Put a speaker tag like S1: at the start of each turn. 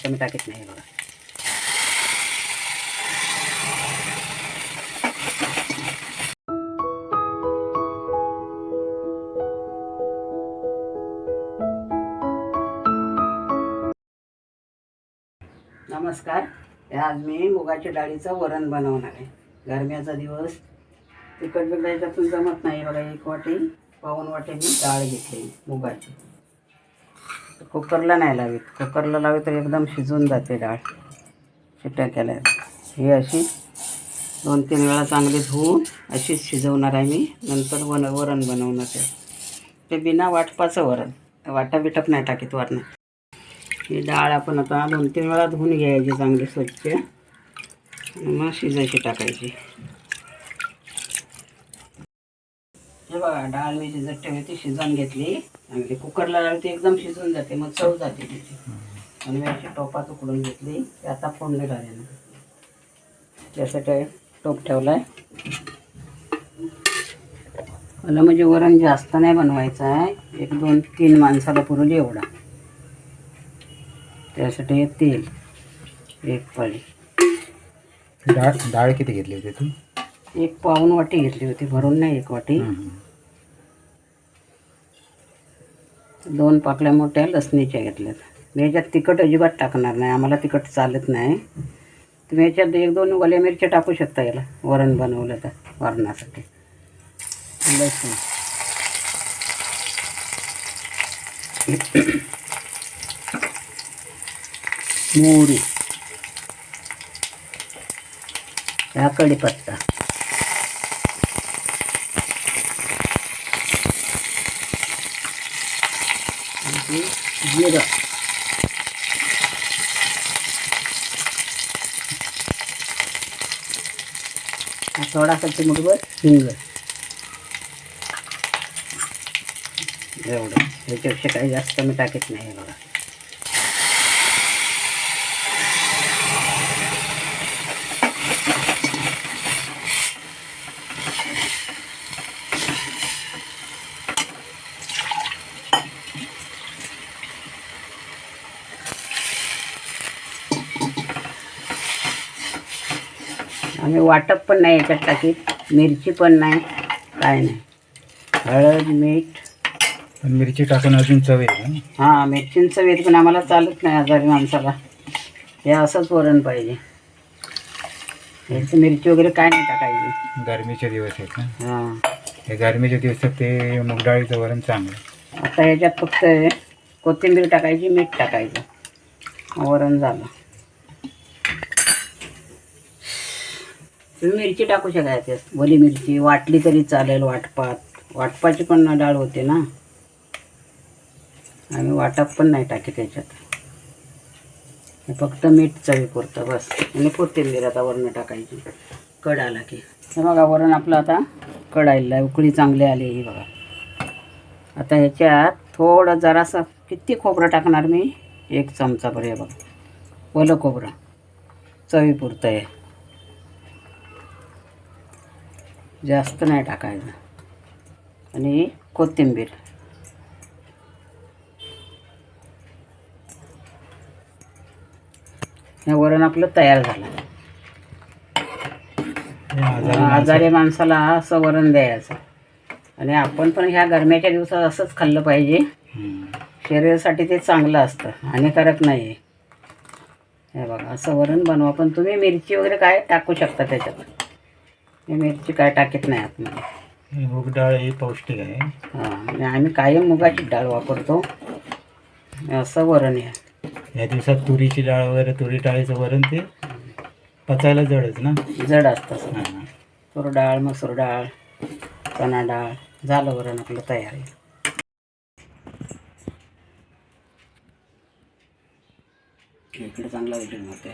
S1: कमी टाकीत नाही बघा नमस्कार. आज मी मुगाच्या डाळीचं वरण बनवणार आहे. गरम्याचा दिवस. तिखट बिघडायच्यातून जमत नाही बघा एक वाटी पाऊन वाटी मी डाळ घेतली मुगाची. कुकरला नाही लावीत. कुकरला लावी तर एकदम शिजून जाते डाळ. शिट्ट्या केल्या. ही अशी दोन तीन वेळा चांगली धुवून अशीच शिजवणार आहे मी. नंतर वन वरण बनवणार ते ते बिना वाटपाचं वरण. वाटा बिटप नाही टाकीत वरण ही डाळ आपण आता दोन तीन वेळा धुवून घ्यायची चांगली स्वच्छ. मग शिजायची टाकायची. हे बघा डाळ मी शिजत ठेवली ती शिजवून घेतली. आणि ते कुकरला लावली ती एकदम शिजून जाते मग चव जाते तिची. आणि मी अशी टोपात उकडून घेतली. ते आता फोडणी घालेन. त्यासाठी टोप ठेवला आहे मला म्हणजे वरण जास्त नाही बनवायचं आहे. एक दोन तीन माणसाला पुरवली एवढा. त्यासाठी तेल एक पळी.
S2: डाळ डाळ किती घेतली होती तू
S1: एक पाऊन वाटी घेतली होती भरून नाही एक वाटी. दोन पाकळ्या मोठ्या लसणीच्या घेतल्यात. मी याच्यात तिखट अजिबात टाकणार नाही आम्हाला तिखट चालत नाही. तुम्ही याच्यात एक दोन ओल्या मिरच्या टाकू शकता याला वरण बनवलं तर वरणासाठी. लसूण. मोहरी. हा कढीपत्ता. आणि जिरं हा थोडासा चिमूटभर हिंग. एवढं. ह्याच्यापेक्षा काही जास्त मी टाकत नाही बघा. आम्ही वाटप पण नाही याच्यात टाकीत मिरची पण नाही काय नाही. हळद मीठ.
S2: पण मिरची टाकून अजून चव येईल
S1: हां मिरचींचं वेट पण आम्हाला चालत नाही आजारी माणसाला. हे असंच वरण पाहिजे. ह्याची मिरची वगैरे काय नाही टाकायची.
S2: गरमीचे दिवस आहेत ना?
S1: हां.
S2: हे गरमीच्या दिवसात ते मूग डाळीचं वरण चांगलं.
S1: आता ह्याच्यात फक्त कोथिंबीर टाकायची मीठ टाकायचं. वरण झालं. तुम्ही मिरची टाकू शकाय त्यात. वली मिरची वाटली तरी चालेल वाटपात. वाटपाची पण डाळ होते ना. आम्ही वाटप पण नाही टाकी त्याच्यात. फक्त मीठ चवी पुरतं बस. आणि कोथिंबीर आता वरण टाकायची. कड आला की. हे बघा वरण आपलं आता कड आलेलं आहे. उकळी चांगली आली ही बघा. आता ह्याच्यात थोडं जरासं किती खोबरं टाकणार मी? एक चमचा बरं हे बघा. ओलं खोबरं. चवीपुरतं आहे जास्त नाही टाकायचं. आणि कोथिंबीर. हे वरण आपलं तयार झालं.
S2: आजारी
S1: माणसाला असं वरण द्यायचं. आणि आपण पण ह्या गरम्याच्या दिवसात असंच खाल्लं पाहिजे. शरीरासाठी ते चांगलं असतं. हानिकारक नाही. आहे हे बघा असं वरण बनवा. पण तुम्ही मिरची वगैरे काय टाकू शकता त्याच्यात? मिरची काय टाकीत नाही आतमध्ये
S2: हे मूग डाळ ही पौष्टिक आहे.
S1: हां आम्ही कायम मुगाची डाळ वापरतो. असं वरण आहे.
S2: या दिवसात तुरीची डाळ वगैरे तुरी डाळीचं वरण ते पचायला जडच ना?
S1: जड असतं.
S2: हां.
S1: तूर डाळ मसूर डाळ चणा डाळ झालं वरण आपलं तयार आहे. इकडे चांगला व्हिडिओ मारते